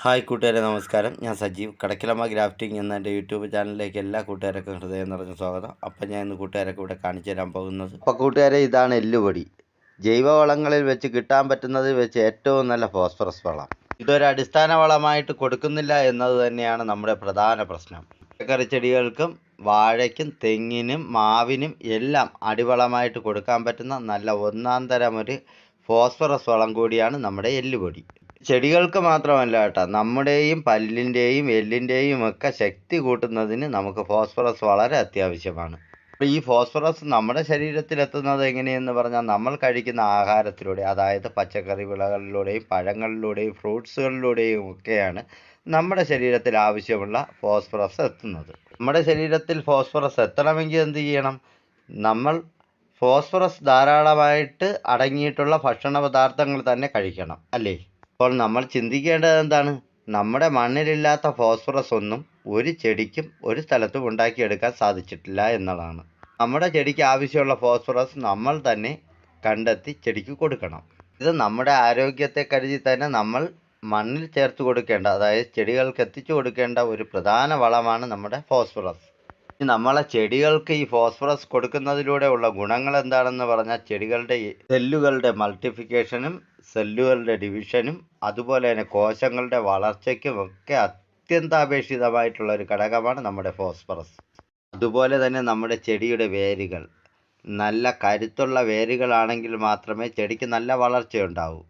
Hi കൂട്ടുകാരെ നമസ്കാരം. ഞാൻ സജീവ്. കടക്കിലമ്മ ഗ്രാഫ്റ്റിംഗ് എന്ന എന്റെ യൂട്യൂബ് ചാനലിലേക്ക് എല്ലാ കൂട്ടുകാർക്കും ഹൃദയം നിറഞ്ഞ സ്വാഗതം. അപ്പം ഞാൻ ഇന്ന് കൂട്ടുകാരൊക്കെ ഇവിടെ കാണിച്ചു തരാൻ പോകുന്നത്. അപ്പോൾ കൂട്ടുകാരെ ഇതാണ് എല്ലുപൊടി. ജൈവവളങ്ങളിൽ വെച്ച് കിട്ടാൻ പറ്റുന്നത് വെച്ച് ഏറ്റവും നല്ല ഫോസ്ഫറസ് വളം. ഇതൊരു അടിസ്ഥാന വളമായിട്ട് കൊടുക്കുന്നില്ല എന്നത് തന്നെയാണ് നമ്മുടെ പ്രധാന പ്രശ്നം. പച്ചക്കറി ചെടികൾക്കും വാഴയ്ക്കും തെങ്ങിനും മാവിനും എല്ലാം അടിവളമായിട്ട് കൊടുക്കാൻ പറ്റുന്ന നല്ല ഒന്നാം തരം ഒരു ഫോസ്ഫറസ് വളം കൂടിയാണ് നമ്മുടെ എല്ലുപൊടി. ചെടികൾക്ക് മാത്രമല്ല കേട്ടോ നമ്മുടെയും പല്ലിന്റെയും എല്ലിന്റെയും ഒക്കെ ശക്തി കൂട്ടുന്നതിന് നമുക്ക് ഫോസ്ഫറസ് വളരെ അത്യാവശ്യമാണ്. അപ്പോൾ ഈ ഫോസ്ഫറസ് നമ്മുടെ ശരീരത്തിൽ എത്തുന്നത് എങ്ങനെയെന്ന് പറഞ്ഞാൽ നമ്മൾ കഴിക്കുന്ന ആഹാരത്തിലൂടെ അതായത് പച്ചക്കറി വിളകളിലൂടെയും പഴങ്ങളിലൂടെയും ഫ്രൂട്ട്സുകളിലൂടെയും ഒക്കെയാണ് നമ്മുടെ ശരീരത്തിൽ ആവശ്യമുള്ള ഫോസ്ഫറസ് എത്തുന്നത്. നമ്മുടെ ശരീരത്തിൽ ഫോസ്ഫറസ് എത്തണമെങ്കിൽ എന്ത് ചെയ്യണം? നമ്മൾ ഫോസ്ഫറസ് ധാരാളമായിട്ട് അടങ്ങിയിട്ടുള്ള ഭക്ഷണ പദാർത്ഥങ്ങൾ തന്നെ കഴിക്കണം അല്ലേ? അപ്പോൾ നമ്മൾ ചിന്തിക്കേണ്ടത് എന്താണ്? നമ്മുടെ മണ്ണിലില്ലാത്ത ഫോസ്ഫറസ് ഒന്നും ഒരു ചെടിക്കും ഒരു സ്ഥലത്തും ഉണ്ടാക്കിയെടുക്കാൻ സാധിച്ചിട്ടില്ല എന്നുള്ളതാണ് നമ്മുടെ ചെടിക്ക് ആവശ്യമുള്ള ഫോസ്ഫറസ് നമ്മൾ തന്നെ കണ്ടെത്തി ചെടിക്ക് കൊടുക്കണം. ഇത് നമ്മുടെ ആരോഗ്യത്തെ കരുതി തന്നെ നമ്മൾ മണ്ണിൽ ചേർത്ത് കൊടുക്കേണ്ട അതായത് ചെടികൾക്ക് എത്തിച്ചു കൊടുക്കേണ്ട ഒരു പ്രധാന വളമാണ് നമ്മുടെ ഫോസ്ഫറസ്. നമ്മളെ ചെടികൾക്ക് ഈ ഫോസ്ഫറസ് കൊടുക്കുന്നതിലൂടെ ഉള്ള ഗുണങ്ങൾ എന്താണെന്ന് പറഞ്ഞാൽ ചെടികളുടെ സെല്ലുകളുടെ മൾട്ടിഫിക്കേഷനും സെല്ലുകളുടെ ഡിവിഷനും അതുപോലെ തന്നെ കോശങ്ങളുടെ വളർച്ചയ്ക്കും ഒക്കെ അത്യന്താപേക്ഷിതമായിട്ടുള്ള ഒരു ഘടകമാണ് നമ്മുടെ ഫോസ്ഫറസ്. അതുപോലെ തന്നെ നമ്മുടെ ചെടിയുടെ വേരുകൾ. നല്ല കരുത്തുള്ള വേരുകളാണെങ്കിൽ മാത്രമേ ചെടിക്ക് നല്ല വളർച്ചയുണ്ടാവൂ.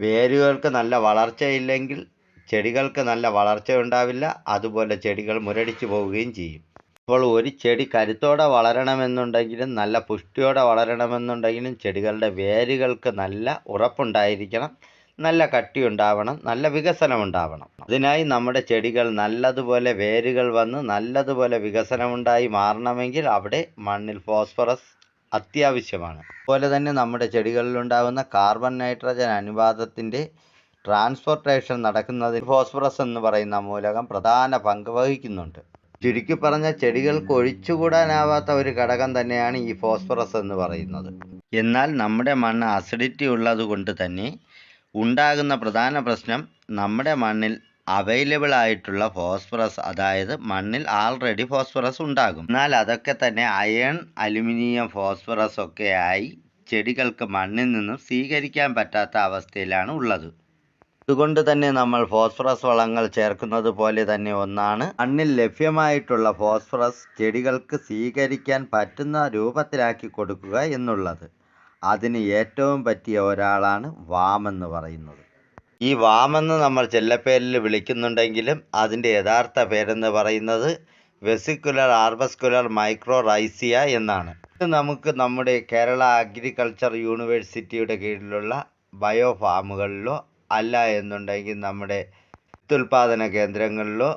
വേരുകൾക്ക് നല്ല വളർച്ചയില്ലെങ്കിൽ ചെടികൾക്ക് നല്ല വളർച്ച ഉണ്ടാവില്ല അതുപോലെ ചെടികൾ മുരടിച്ചു പോവുകയും ചെയ്യും. അപ്പോൾ ഒരു ചെടി കരുത്തോടെ വളരണമെന്നുണ്ടെങ്കിലും നല്ല പുഷ്ടിയോടെ വളരണമെന്നുണ്ടെങ്കിലും ചെടികളുടെ വേരുകൾക്ക് നല്ല ഉറപ്പുണ്ടായിരിക്കണം നല്ല കട്ടി ഉണ്ടാവണം നല്ല വികസനം ഉണ്ടാവണം അതിനായി നമ്മുടെ ചെടികൾ നല്ലതുപോലെ വേരുകൾ വന്ന് നല്ലതുപോലെ വികസനമുണ്ടായി മാറണമെങ്കിൽ അവിടെ മണ്ണിൽ ഫോസ്ഫറസ് അത്യാവശ്യമാണ്. അതുപോലെ തന്നെ നമ്മുടെ ചെടികളിൽ ഉണ്ടാകുന്ന കാർബൺ നൈട്രജൻ അനുപാതത്തിന്റെ ട്രാൻസ്പോർട്ടേഷൻ നടക്കുന്നതിൽ ഫോസ്ഫറസ് എന്ന് പറയുന്ന മൂലകം പ്രധാന പങ്ക് വഹിക്കുന്നുണ്ട്. ചുരുക്കി പറഞ്ഞ ചെടികൾക്ക് ഒഴിച്ചുകൂടാനാവാത്ത ഒരു ഘടകം തന്നെയാണ് ഈ ഫോസ്ഫറസ് എന്ന് പറയുന്നത്. എന്നാൽ നമ്മുടെ മണ്ണ് അസിഡിറ്റി ഉള്ളത് കൊണ്ട് തന്നെ ഉണ്ടാകുന്ന പ്രധാന പ്രശ്നം നമ്മുടെ മണ്ണിൽ അവൈലബിൾ ആയിട്ടുള്ള ഫോസ്ഫറസ് അതായത് മണ്ണിൽ ആൾറെഡി ഫോസ്ഫറസ് ഉണ്ടാകും. എന്നാൽ അതൊക്കെ തന്നെ അയൺ അലുമിനിയം ഫോസ്ഫറസ് ഒക്കെയായി ചെടികൾക്ക് മണ്ണിൽ നിന്നും സ്വീകരിക്കാൻ പറ്റാത്ത അവസ്ഥയിലാണ് ഉള്ളത്. അതുകൊണ്ട് തന്നെ നമ്മൾ ഫോസ്ഫറസ് വളങ്ങൾ ചേർക്കുന്നത് പോലെ തന്നെ ഒന്നാണ്. മണ്ണിൽ ലഭ്യമായിട്ടുള്ള ഫോസ്ഫറസ് ചെടികൾക്ക് സ്വീകരിക്കാൻ പറ്റുന്ന രൂപത്തിലാക്കി കൊടുക്കുക എന്നുള്ളത്. അതിന് ഏറ്റവും പറ്റിയ ഒരാളാണ് വാമെന്ന് പറയുന്നത്. ഈ വാമെന്ന് നമ്മൾ ചെല്ലപ്പേരിൽ വിളിക്കുന്നുണ്ടെങ്കിലും അതിന്റെ യഥാർത്ഥ പേരെന്ന് പറയുന്നത് വെസിക്കുലർ ആർബസ്കുലർ മൈക്രോ റൈസിയ എന്നാണ്. ഇത് നമുക്ക് നമ്മുടെ കേരള അഗ്രികൾച്ചർ യൂണിവേഴ്സിറ്റിയുടെ കീഴിലുള്ള ബയോ ഫാമുകളിലോ അല്ല എന്നുണ്ടെങ്കിൽ നമ്മുടെ വിത്തുൽപാദന കേന്ദ്രങ്ങളിലോ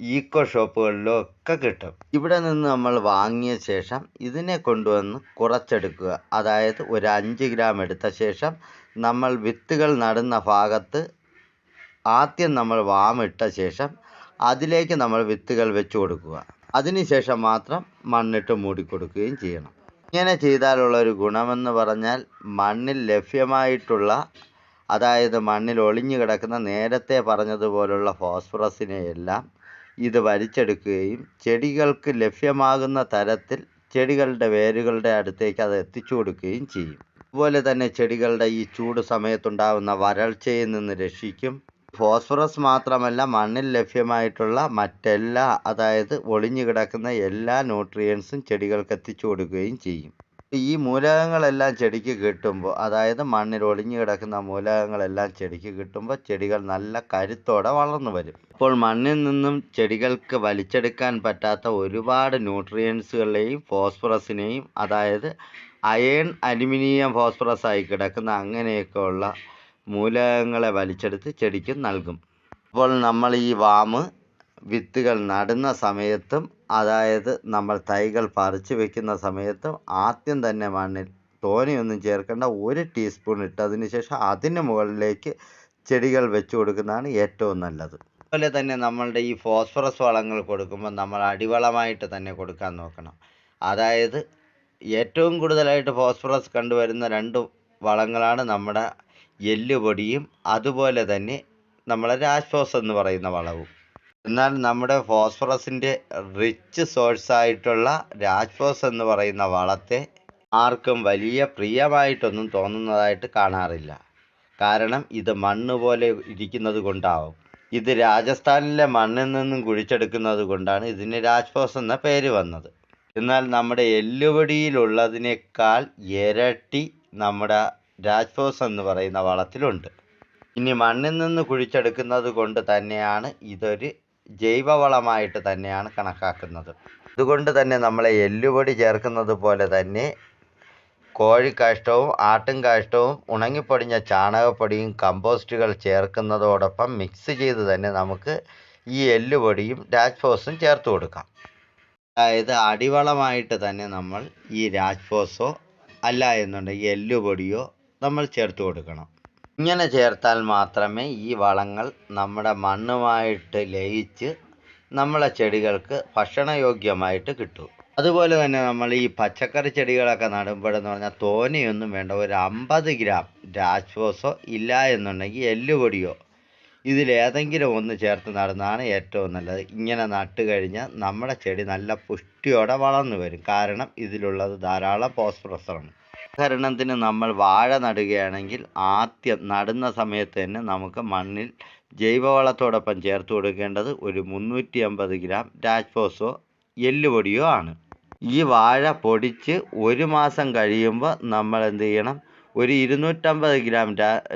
ഈക്കോ ഷോപ്പുകളിലോ ഒക്കെ കിട്ടും. ഇവിടെ നിന്ന് നമ്മൾ വാങ്ങിയ ശേഷം ഇതിനെ കൊണ്ടുവന്ന് കുറച്ചെടുക്കുക. അതായത് ഒരു അഞ്ച് ഗ്രാം എടുത്ത ശേഷം നമ്മൾ വിത്തുകൾ നടുന്ന ഭാഗത്ത് ആദ്യം നമ്മൾ വാമിട്ട ശേഷം അതിലേക്ക് നമ്മൾ വിത്തുകൾ വെച്ചു കൊടുക്കുക. അതിനുശേഷം മാത്രം മണ്ണിട്ട് മൂടിക്കൊടുക്കുകയും ചെയ്യണം. ഇങ്ങനെ ചെയ്താലുള്ള ഒരു ഗുണമെന്ന് പറഞ്ഞാൽ മണ്ണിൽ ലഭ്യമായിട്ടുള്ള അതായത് മണ്ണിൽ ഒളിഞ്ഞു കിടക്കുന്ന നേരത്തെ പറഞ്ഞതുപോലുള്ള ഫോസ്ഫറസിനെയെല്ലാം ഇത് വലിച്ചെടുക്കുകയും ചെടികൾക്ക് ലഭ്യമാകുന്ന തരത്തിൽ ചെടികളുടെ വേരുകളുടെ അടുത്തേക്ക് അത് എത്തിച്ചു കൊടുക്കുകയും ചെയ്യും. അതുപോലെ തന്നെ ചെടികളുടെ ഈ ചൂട് സമയത്തുണ്ടാകുന്ന വരൾച്ചയിൽ നിന്ന് രക്ഷിക്കും. ഫോസ്ഫറസ് മാത്രമല്ല മണ്ണിൽ ലഭ്യമായിട്ടുള്ള മറ്റെല്ലാ അതായത് ഒളിഞ്ഞു കിടക്കുന്ന എല്ലാ ന്യൂട്രിയൻസും ചെടികൾക്ക് എത്തിച്ചു കൊടുക്കുകയും ചെയ്യും. ഈ മൂലകങ്ങളെല്ലാം ചെടിക്ക് കിട്ടുമ്പോൾ അതായത് മണ്ണിൽ ഒളിഞ്ഞു കിടക്കുന്ന മൂലകങ്ങളെല്ലാം ചെടിക്ക് കിട്ടുമ്പോൾ ചെടികൾ നല്ല കരുത്തോടെ വളർന്നു വരും. അപ്പോൾ മണ്ണിൽ നിന്നും ചെടികൾക്ക് വലിച്ചെടുക്കാൻ പറ്റാത്ത ഒരുപാട് ന്യൂട്രിയൻസുകളെയും ഫോസ്ഫറസിനെയും അതായത് അയൺ അലുമിനിയം ഫോസ്ഫറസ് ആയി കിടക്കുന്ന അങ്ങനെയൊക്കെയുള്ള മൂലകങ്ങളെ വലിച്ചെടുത്ത് ചെടിക്ക് നൽകും. അപ്പോൾ നമ്മൾ ഈ വാമ് വിത്തുകൾ നടുന്ന സമയത്തും അതായത് നമ്മൾ തൈകൾ പറിച്ച് വെക്കുന്ന സമയത്തും ആദ്യം തന്നെ മണ്ണിൽ തോനെയൊന്നും ചേർക്കേണ്ട ഒരു ടീസ്പൂൺ ഇട്ടതിന് ശേഷം അതിന് മുകളിലേക്ക് ചെടികൾ വെച്ച് കൊടുക്കുന്നതാണ് ഏറ്റവും നല്ലത്. അതുപോലെ തന്നെ നമ്മളുടെ ഈ ഫോസ്ഫറസ് വളങ്ങൾ കൊടുക്കുമ്പോൾ നമ്മൾ അടിവളമായിട്ട് തന്നെ കൊടുക്കാൻ നോക്കണം. അതായത് ഏറ്റവും കൂടുതലായിട്ട് ഫോസ്ഫറസ് കണ്ടുവരുന്ന രണ്ട് വളങ്ങളാണ് നമ്മുടെ എല്ലുപൊടിയും അതുപോലെ തന്നെ നമ്മളെ രാശ്വാസം എന്ന് പറയുന്ന വളവും. എന്നാൽ നമ്മുടെ ഫോസ്ഫറസിന്റെ റിച്ച് സോഴ്സ് ആയിട്ടുള്ള രാജ്ഫോസ് എന്ന് പറയുന്ന വളത്തെ ആർക്കും വലിയ പ്രിയമായിട്ടൊന്നും തോന്നുന്നതായിട്ട് കാണാറില്ല. കാരണം ഇത് മണ്ണ് പോലെ ഇരിക്കുന്നത് കൊണ്ടാവും. ഇത് രാജസ്ഥാനിലെ മണ്ണിൽ നിന്നും കുഴിച്ചെടുക്കുന്നത് കൊണ്ടാണ് ഇതിന് രാജ്ഫോസ് എന്ന പേര് വന്നത്. എന്നാൽ നമ്മുടെ എല്ലുപടിയിലുള്ളതിനേക്കാൾ ഇരട്ടി നമ്മുടെ രാജ്ഫോസ് എന്ന് പറയുന്ന വളത്തിലുണ്ട്. ഇനി മണ്ണിൽ നിന്ന് കുഴിച്ചെടുക്കുന്നത് കൊണ്ട് തന്നെയാണ് ഇതൊരു ജൈവവളമായിട്ട് തന്നെയാണ് കണക്കാക്കുന്നത്. അതുകൊണ്ട് തന്നെ നമ്മളെ എല്ലുപൊടി ചേർക്കുന്നത് പോലെ തന്നെ കോഴിക്കാഷ്ടവും ആട്ടും കാഷ്ടവും ഉണങ്ങിപ്പൊടിഞ്ഞ ചാണകപ്പൊടിയും കമ്പോസ്റ്റുകൾ ചേർക്കുന്നതോടൊപ്പം മിക്സ് ചെയ്ത് തന്നെ നമുക്ക് ഈ എല്ലുപൊടിയും രാജ്ഫോസും ചേർത്ത് കൊടുക്കാം. അതായത് അടിവളമായിട്ട് തന്നെ നമ്മൾ ഈ രാജ്ഫോസോ അല്ല എന്നുണ്ടെങ്കിൽ എല്ലുപൊടിയോ നമ്മൾ ചേർത്ത് കൊടുക്കണം. ഇങ്ങനെ ചേർത്താൽ മാത്രമേ ഈ വളങ്ങൾ നമ്മുടെ മണ്ണുമായിട്ട് ലയിച്ച് നമ്മളെ ചെടികൾക്ക് ഭക്ഷണയോഗ്യമായിട്ട് കിട്ടൂ. അതുപോലെ തന്നെ നമ്മൾ ഈ പച്ചക്കറി ചെടികളൊക്കെ നടുമ്പോഴെന്ന് പറഞ്ഞാൽ തോനെയൊന്നും വേണ്ട. ഒരു അമ്പത് ഗ്രാം രാജ്ഫോസോ ഇല്ല എന്നുണ്ടെങ്കിൽ എല്ലുപൊടിയോ ഇതിലേതെങ്കിലും ഒന്ന് ചേർത്ത് നടുന്നതാണ് ഏറ്റവും നല്ലത്. ഇങ്ങനെ നട്ട് കഴിഞ്ഞാൽ നമ്മുടെ ചെടി നല്ല പുഷ്ടിയോടെ വളർന്നു വരും. കാരണം ഇതിലുള്ളത് ധാരാളം ഫോസ്ഫറസാണ് ഉദാഹരണത്തിന് നമ്മൾ വാഴ നടുകയാണെങ്കിൽ ആദ്യം നടുന്ന സമയത്ത് തന്നെ നമുക്ക് മണ്ണിൽ ജൈവവളത്തോടൊപ്പം ചേർത്ത് കൊടുക്കേണ്ടത് ഒരു മുന്നൂറ്റി അമ്പത് ഗ്രാം രാജ്ഫോസോ എല്ലുപൊടിയോ ആണ്. ഈ വാഴ പൊടിച്ച് ഒരു മാസം കഴിയുമ്പോൾ നമ്മൾ എന്ത് ചെയ്യണം? ഒരു ഇരുന്നൂറ്റമ്പത് ഗ്രാം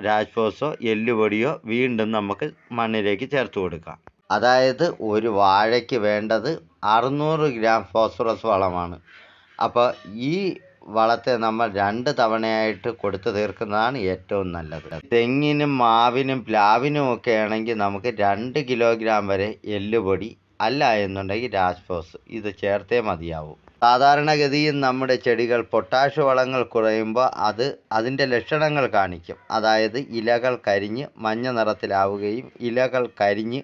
രാജ്ഫോസോ എല്ലുപൊടിയോ വീണ്ടും നമുക്ക് മണ്ണിലേക്ക് ചേർത്ത് കൊടുക്കാം. അതായത് ഒരു വാഴയ്ക്ക് വേണ്ടത് അറുന്നൂറ് ഗ്രാം ഫോസ്ഫറസ് വളമാണ്. അപ്പോൾ ഈ വളത്തെ നമ്മൾ രണ്ട് തവണയായിട്ട് കൊടുത്തു തീർക്കുന്നതാണ് ഏറ്റവും നല്ലത്. തെങ്ങിനും മാവിനും പ്ലാവിനും ഒക്കെ ആണെങ്കിൽ നമുക്ക് രണ്ട് കിലോഗ്രാം വരെ എല്ലുപൊടി അല്ല എന്നുണ്ടെങ്കിൽ രാജ്ഫോസ് ഇത് ചേർത്തേ മതിയാവൂ. സാധാരണഗതിയിൽ നമ്മുടെ ചെടികൾ പൊട്ടാഷ് വളങ്ങൾ കുറയുമ്പോൾ അത് അതിന്റെ ലക്ഷണങ്ങൾ കാണിക്കും. അതായത് ഇലകൾ കരിഞ്ഞ് മഞ്ഞ നിറത്തിലാവുകയും ഇലകൾ കരിഞ്ഞ്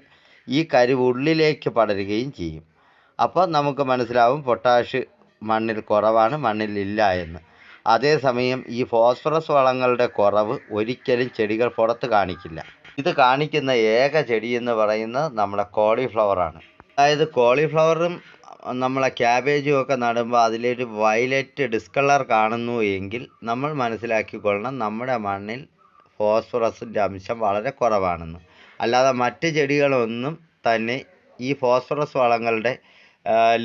ഈ കരിവ് ഉള്ളിലേക്ക് പടരുകയും ചെയ്യും. അപ്പോൾ നമുക്ക് മനസ്സിലാവും പൊട്ടാഷ് മണ്ണിൽ കുറവാണ് മണ്ണിൽ ഇല്ല എന്ന്. അതേസമയം ഈ ഫോസ്ഫറസ് വളങ്ങളുടെ കുറവ് ഒരിക്കലും ചെടികൾ പുറത്ത് കാണിക്കില്ല. ഇത് കാണിക്കുന്ന ഏക ചെടി എന്ന് പറയുന്നത് നമ്മുടെ കോളിഫ്ലവറാണ് അതായത് കോളിഫ്ലവറും നമ്മളെ ക്യാബേജും ഒക്കെ നടുമ്പോൾ അതിലൊരു വയലറ്റ് ഡിസ്കളർ കാണുന്നു എങ്കിൽ നമ്മൾ മനസ്സിലാക്കിക്കൊള്ളണം നമ്മുടെ മണ്ണിൽ ഫോസ്ഫറസിന്റെ അംശം വളരെ കുറവാണെന്ന്. അല്ലാതെ മറ്റ് ചെടികളൊന്നും തന്നെ ഈ ഫോസ്ഫറസ് വളങ്ങളുടെ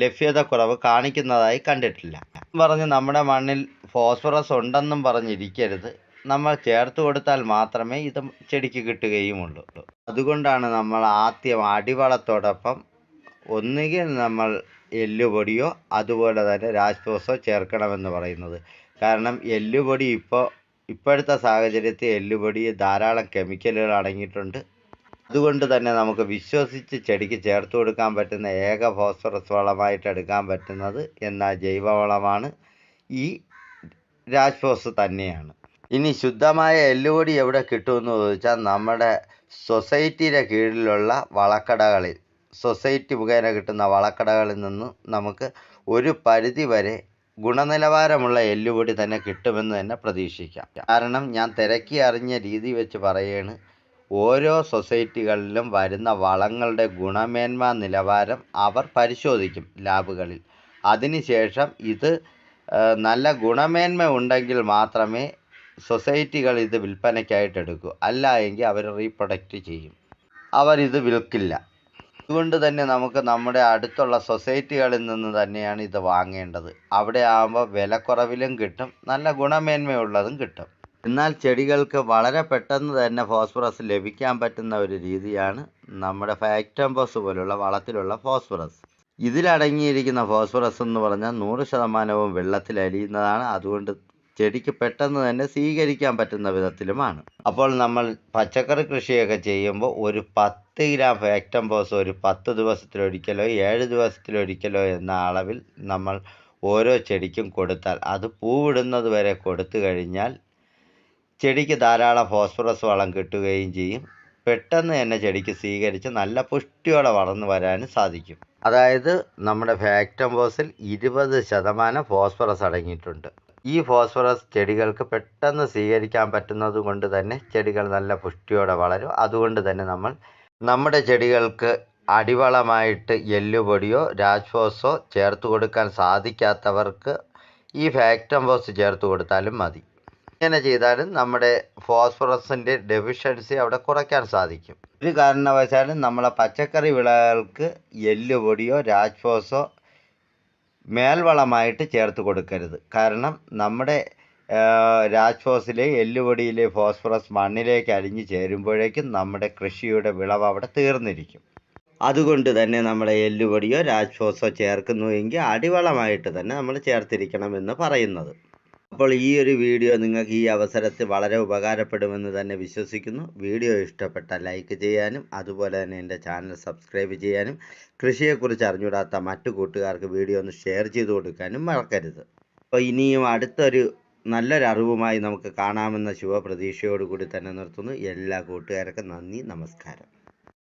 ലഭ്യത കുറവ് കാണിക്കുന്നതായി കണ്ടിട്ടില്ല. പറഞ്ഞ് നമ്മുടെ മണ്ണിൽ ഫോസ്ഫറസ് ഉണ്ടെന്നും പറഞ്ഞിരിക്കരുത്. നമ്മൾ ചേർത്ത് കൊടുത്താൽ മാത്രമേ ഇത് ചെടിക്ക് കിട്ടുകയുമുള്ളൂ. അതുകൊണ്ടാണ് നമ്മൾ ആദ്യം അടിവളത്തോടൊപ്പം ഒന്നുകിൽ നമ്മൾ എല്ലുപൊടിയോ അതുപോലെ തന്നെ രാജ്പോസോ ചേർക്കണമെന്ന് പറയുന്നത്. കാരണം എല്ലുപൊടി ഇപ്പോൾ ഇപ്പോഴത്തെ സാഹചര്യത്തിൽ എല്ലുപൊടി ധാരാളം കെമിക്കലുകൾ അടങ്ങിയിട്ടുണ്ട്. അതുകൊണ്ട് തന്നെ നമുക്ക് വിശ്വസിച്ച് ചെടിക്ക് ചേർത്ത് കൊടുക്കാൻ പറ്റുന്ന ഏക ഫോസ്ഫറസ് വളമായിട്ട് എടുക്കാൻ പറ്റുന്നത് എന്ന ജൈവവളമാണ്. ഈ രാജ്ഫോസ് തന്നെയാണ്. ഇനി ശുദ്ധമായ എല്ലുപൊടി എവിടെ കിട്ടുമെന്ന് ചോദിച്ചാൽ നമ്മുടെ സൊസൈറ്റിയുടെ കീഴിലുള്ള വളക്കടകളിൽ സൊസൈറ്റി മുഖേന കിട്ടുന്ന വളക്കടകളിൽ നിന്ന് നമുക്ക് ഒരു പരിധി വരെ ഗുണനിലവാരമുള്ള എല്ലുപൊടി തന്നെ കിട്ടുമെന്ന് തന്നെ പ്രതീക്ഷിക്കാം. കാരണം ഞാൻ തിരക്കി അറിഞ്ഞ രീതി വെച്ച് പറയാണ് ഓരോ സൊസൈറ്റികളിലും വരുന്ന വളങ്ങളുടെ ഗുണമേന്മ നിലവാരം അവർ പരിശോധിക്കും ലാബുകളിൽ. അതിനുശേഷം ഇത് നല്ല ഗുണമേന്മ ഉണ്ടെങ്കിൽ മാത്രമേ സൊസൈറ്റികൾ ഇത് വിൽപ്പനയ്ക്കായിട്ട് എടുക്കൂ. അല്ല എങ്കിൽ അവർ റീപ്രൊഡക്റ്റ് ചെയ്യും. അവർ ഇത് വിൽക്കില്ല. അതുകൊണ്ട് തന്നെ നമുക്ക് നമ്മുടെ അടുത്തുള്ള സൊസൈറ്റികളിൽ നിന്ന് തന്നെയാണ് ഇത് വാങ്ങേണ്ടത്. അവിടെ ആകുമ്പോൾ വിലക്കുറവിലും കിട്ടും നല്ല ഗുണമേന്മയുള്ളതും കിട്ടും. എന്നാൽ ചെടികൾക്ക് വളരെ പെട്ടെന്ന് തന്നെ ഫോസ്ഫറസ് ലഭിക്കാൻ പറ്റുന്ന ഒരു രീതിയാണ് നമ്മുടെ ഫാക്ടംബോസ് പോലുള്ള വളത്തിലുള്ള ഫോസ്ഫറസ്. ഇതിലടങ്ങിയിരിക്കുന്ന ഫോസ്ഫറസ് എന്ന് പറഞ്ഞാൽ നൂറ് ശതമാനവും വെള്ളത്തിൽ അലിയുന്നതാണ്. അതുകൊണ്ട് ചെടിക്ക് പെട്ടെന്ന് തന്നെ സ്വീകരിക്കാൻ പറ്റുന്ന വിധത്തിലുമാണ്. അപ്പോൾ നമ്മൾ പച്ചക്കറി കൃഷിയൊക്കെ ചെയ്യുമ്പോൾ ഒരു പത്ത് ഗ്രാം ഫാക്ടംബോസ് ഒരു പത്ത് ദിവസത്തിലൊരിക്കലോ ഏഴ് ദിവസത്തിലൊരിക്കലോ എന്ന അളവിൽ നമ്മൾ ഓരോ ചെടിക്കും കൊടുത്താൽ അത് പൂവിടുന്നത് വരെ കൊടുത്തു കഴിഞ്ഞാൽ ചെടിക്ക് ധാരാളം ഫോസ്ഫറസ് വളം കിട്ടുകയും ചെയ്യും. പെട്ടെന്ന് തന്നെ ചെടിക്ക് സ്വീകരിച്ച് നല്ല പുഷ്ടിയോടെ വളർന്നു വരാനും സാധിക്കും. അതായത് നമ്മുടെ ഫാക്ടംബോസിൽ ഇരുപത് ശതമാനം ഫോസ്ഫറസ് അടങ്ങിയിട്ടുണ്ട്. ഈ ഫോസ്ഫറസ് ചെടികൾക്ക് പെട്ടെന്ന് സ്വീകരിക്കാൻ പറ്റുന്നത് കൊണ്ട് തന്നെ ചെടികൾ നല്ല പുഷ്ടിയോടെ വളരും. അതുകൊണ്ട് തന്നെ നമ്മൾ നമ്മുടെ ചെടികൾക്ക് അടിവളമായിട്ട് എല്ലുപൊടിയോ രാജ്ഫോസോ ചേർത്ത് കൊടുക്കാൻ സാധിക്കാത്തവർക്ക് ഈ ഫാക്ടംബോസ് ചേർത്ത് കൊടുത്താലും മതി. ഇങ്ങനെ ചെയ്താലും നമ്മുടെ ഫോസ്ഫറസിന്റെ ഡെഫിഷ്യൻസി അവിടെ കുറയ്ക്കാൻ സാധിക്കും. ഒരു കാരണവശാലും നമ്മളെ പച്ചക്കറി വിളകൾക്ക് എല്ലുപൊടിയോ രാജ്ഫോസോ മേൽവളമായിട്ട് ചേർത്ത് കൊടുക്കരുത്. കാരണം നമ്മുടെ രാജ്ഫോസിലെ എല്ലുപൊടിയിലെ ഫോസ്ഫറസ് മണ്ണിലേക്ക് അലിഞ്ഞു ചേരുമ്പോഴേക്കും നമ്മുടെ കൃഷിയുടെ വിളവ് അവിടെ തീർന്നിരിക്കും. അതുകൊണ്ട് തന്നെ നമ്മുടെ എല്ലുപൊടിയോ രാജ്ഫോസോ ചേർക്കുന്നുവെങ്കിൽ അടിവളമായിട്ട് തന്നെ നമ്മൾ ചേർത്തിരിക്കണമെന്ന് പറയുന്നത്. അപ്പോൾ ഈ ഒരു വീഡിയോ നിങ്ങൾക്ക് ഈ അവസരത്തിൽ വളരെ ഉപകാരപ്പെടുമെന്ന് തന്നെ വിശ്വസിക്കുന്നു. വീഡിയോ ഇഷ്ടപ്പെട്ട ലൈക്ക് ചെയ്യാനും അതുപോലെ തന്നെ എന്റെ ചാനൽ സബ്സ്ക്രൈബ് ചെയ്യാനും കൃഷിയെക്കുറിച്ച് അറിഞ്ഞുകൂടാത്ത മറ്റു കൂട്ടുകാർക്ക് വീഡിയോ ഒന്ന് ഷെയർ ചെയ്ത് കൊടുക്കാനും മറക്കരുത്. അപ്പോൾ ഇനിയും അടുത്തൊരു നല്ലൊരു അറിവുമായി നമുക്ക് കാണാമെന്ന ശുഭപ്രതീക്ഷയോടുകൂടി തന്നെ നിർത്തുന്നു. എല്ലാ കൂട്ടുകാർക്കും നന്ദി നമസ്കാരം.